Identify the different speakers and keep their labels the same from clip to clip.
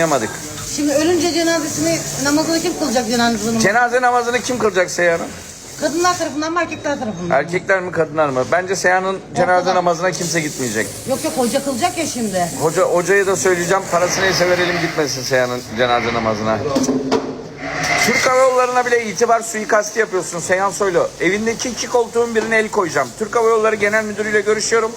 Speaker 1: Yapamadık.
Speaker 2: Şimdi ölünce cenazesini namazını kim kılacak cenazesini?
Speaker 1: Cenaze namazını kim kılacak Seyhan'ın?
Speaker 2: Kadınlar tarafından mı erkekler tarafından mı?
Speaker 1: Erkekler mi kadınlar mı? Bence Seyhan'ın cenaze namazına kimse gitmeyecek.
Speaker 2: Yok yok hoca kılacak ya şimdi.
Speaker 1: Hoca hocaya da söyleyeceğim parası neyse verelim gitmesin Seyhan'ın cenaze namazına. Türk Hava Yolları'na bile itibar suikasti yapıyorsun Seyhan Soylu. Evindeki iki koltuğun birine el koyacağım. Türk Hava Yolları Genel Müdürü'yle görüşüyorum.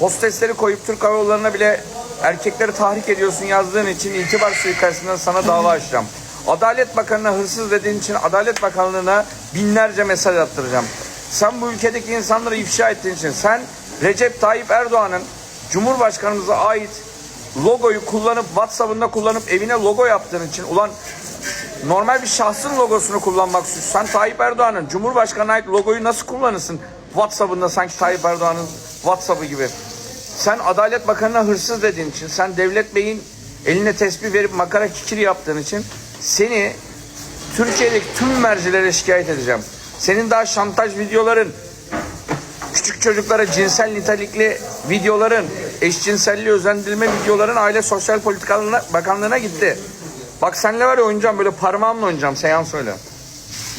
Speaker 1: Hostesleri koyup Türk Hava Yolları'na bile erkekleri tahrik ediyorsun yazdığın için itibar suikastinden sana dava açacağım. Adalet Bakanı'na hırsız dediğin için Adalet Bakanlığı'na binlerce mesaj attıracağım. Sen bu ülkedeki insanları ifşa ettiğin için sen Recep Tayyip Erdoğan'ın Cumhurbaşkanımıza ait logoyu kullanıp WhatsApp'ında kullanıp evine logo yaptığın için ulan normal bir şahsın logosunu kullanmak suç. Sen Tayyip Erdoğan'ın Cumhurbaşkanı'na ait logoyu nasıl kullanırsın WhatsApp'ında sanki Tayyip Erdoğan'ın WhatsApp'ı gibi. Sen Adalet Bakanı'na hırsız dediğin için, sen Devlet Bey'in eline tespih verip makara kikiri yaptığın için seni Türkiye'deki tüm mercilere şikayet edeceğim. Senin daha şantaj videoların, küçük çocuklara cinsel nitelikli videoların, eşcinselliği özendirme videoların Aile Sosyal Politikalarına Bakanlığı'na gitti. Bak senle var ya oynayacağım böyle parmağımla oynayacağım seans öyle.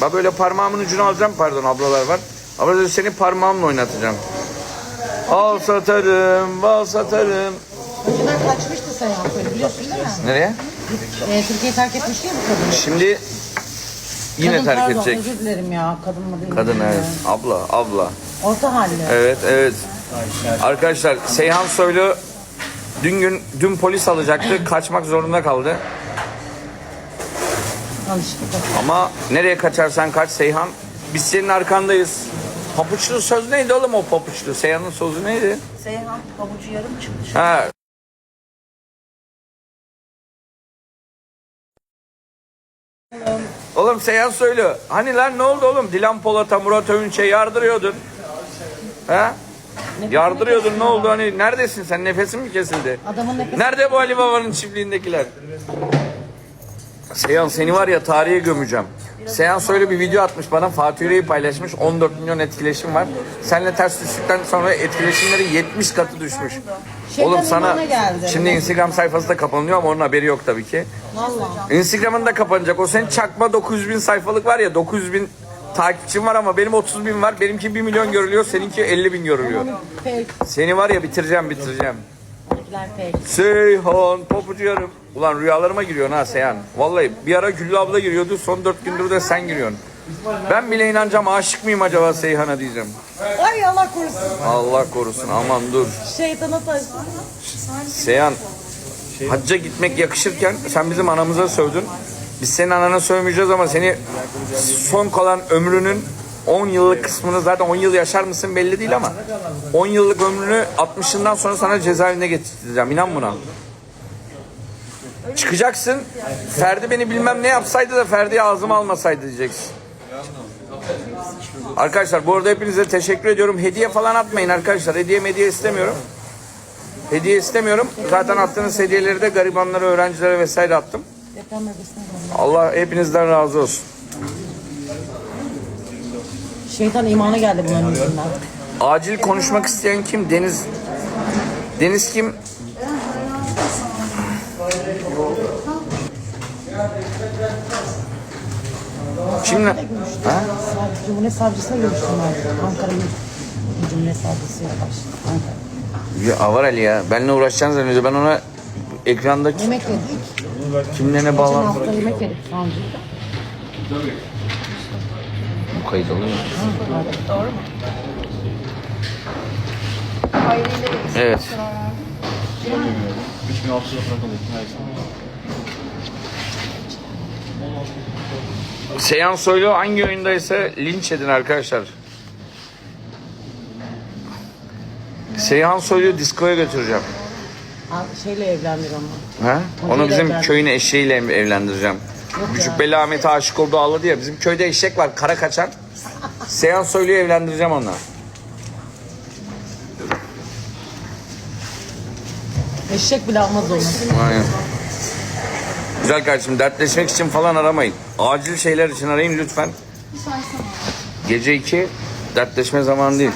Speaker 1: Bak böyle parmağımın ucunu alacağım pardon ablalar var. Ablalar seni parmağımla oynatacağım. Al satarım, bal satarım.
Speaker 2: Önceden kaçmıştı Seyhan Soylu biliyorsun değil mi?
Speaker 1: Nereye?
Speaker 2: Ee, Türkiye'yi terk etmişti ya bu kadın.
Speaker 1: Şimdi yine
Speaker 2: kadın,
Speaker 1: terk
Speaker 2: pardon,
Speaker 1: edecek.
Speaker 2: Özür dilerim ya kadın mı değil mi?
Speaker 1: Kadın evet. Abla, abla.
Speaker 2: Orta halli.
Speaker 1: Evet, evet. Arkadaşlar Seyhan Soylu dün gün dün polis alacaktı. Kaçmak zorunda kaldı.
Speaker 2: Alışıklık.
Speaker 1: Ama nereye kaçarsan kaç Seyhan. Biz senin arkandayız. Papuçlu söz neydi oğlum o papuçlu? Seyhan'ın sözü neydi?
Speaker 2: Seyhan pabucu yarım çıkmış.
Speaker 1: Ha. Oğlum Seyhan söyle. Hani lan ne oldu oğlum? Dilan Polat'a, Murat Övünç'e yardırıyordun. Ha? Yardırıyordun ne oldu? Hani neredesin sen? Nefesin mi kesildi?
Speaker 2: Adamın nefesi
Speaker 1: Nerede bu Ali Baba'nın çiftliğindekiler? Seyhan seni var ya tarihe gömeceğim. Seyhan söyle bir video atmış bana. Fatih Yüreği paylaşmış. 14 milyon etkileşim var. Seninle ters düştükten sonra etkileşimleri 70 katı düşmüş.
Speaker 2: Şeytan
Speaker 1: Oğlum sana
Speaker 2: imana geldi.
Speaker 1: şimdi Instagram sayfası da kapanıyor ama onun haberi yok tabii ki.
Speaker 2: Valla.
Speaker 1: Instagram'ın da kapanacak. O senin çakma 900 bin sayfalık var ya 900 bin takipçim var ama benim 30 bin var. Benimki 1 milyon görülüyor. Seninki 50 bin görülüyor. Seni var ya bitireceğim bitireceğim. Seyhan papucu yarım. Ulan rüyalarıma giriyorsun ha Seyhan. Vallahi bir ara Güllü abla giriyordu. Son dört gündür de sen giriyorsun. Ben bile inanacağım aşık mıyım acaba Seyhan'a diyeceğim.
Speaker 2: Ay Allah korusun.
Speaker 1: Allah korusun aman dur.
Speaker 2: Şeytana taşsın.
Speaker 1: Seyhan hacca gitmek yakışırken sen bizim anamıza sövdün. Biz senin anana sövmeyeceğiz ama seni son kalan ömrünün 10 yıllık kısmını zaten 10 yıl yaşar mısın belli değil ama 10 yıllık ömrünü 60'ından sonra sana cezaevine getireceğim. İnan buna. Çıkacaksın. Ferdi beni bilmem ne yapsaydı da Ferdi'yi ağzıma almasaydı diyeceksin. Arkadaşlar bu arada hepinize teşekkür ediyorum. Hediye falan atmayın arkadaşlar. Hediye hediye istemiyorum. Hediye istemiyorum. Zaten attığınız hediyeleri de garibanlara, öğrencilere vesaire attım. Allah hepinizden razı olsun.
Speaker 2: Şeytan imana geldi bunların yüzünden.
Speaker 1: Acil konuşmak isteyen kim? Deniz. Deniz kim? Kimle? Ha?
Speaker 2: Cumhuriyet Savcısıyla görüştüm ben. Ankara Cumhuriyet Savcısıyla başladım. Ankara.
Speaker 1: Ya Avar Ali ya. Benimle uğraşacağını zannediyor. Ben ona ekranda
Speaker 2: Yemek yedik.
Speaker 1: kimle ne
Speaker 2: Geçen hafta yemek yedik savcıyla.
Speaker 1: Bu kayıt oluyor mu? Evet.
Speaker 3: 3600 lira. Neyse.
Speaker 1: Seyhan Soylu hangi oyundaysa linç edin arkadaşlar. Seyhan Soylu'yu diskoya götüreceğim.
Speaker 2: Al, Şeyle evlendir onu.
Speaker 1: Ha? Onu
Speaker 2: Hocayla
Speaker 1: bizim köyün eşeğiyle ev- evlendireceğim. Küçük Belli Ahmet'e aşık oldu ağladı ya. Bizim köyde eşek var kara kaçan. Seyhan Soylu'yu evlendireceğim onunla.
Speaker 2: Eşek bile almaz onu.
Speaker 1: Aynen. Güzel kardeşim dertleşmek için falan aramayın. Acil şeyler için arayın lütfen. Gece 2 dertleşme zamanı değil.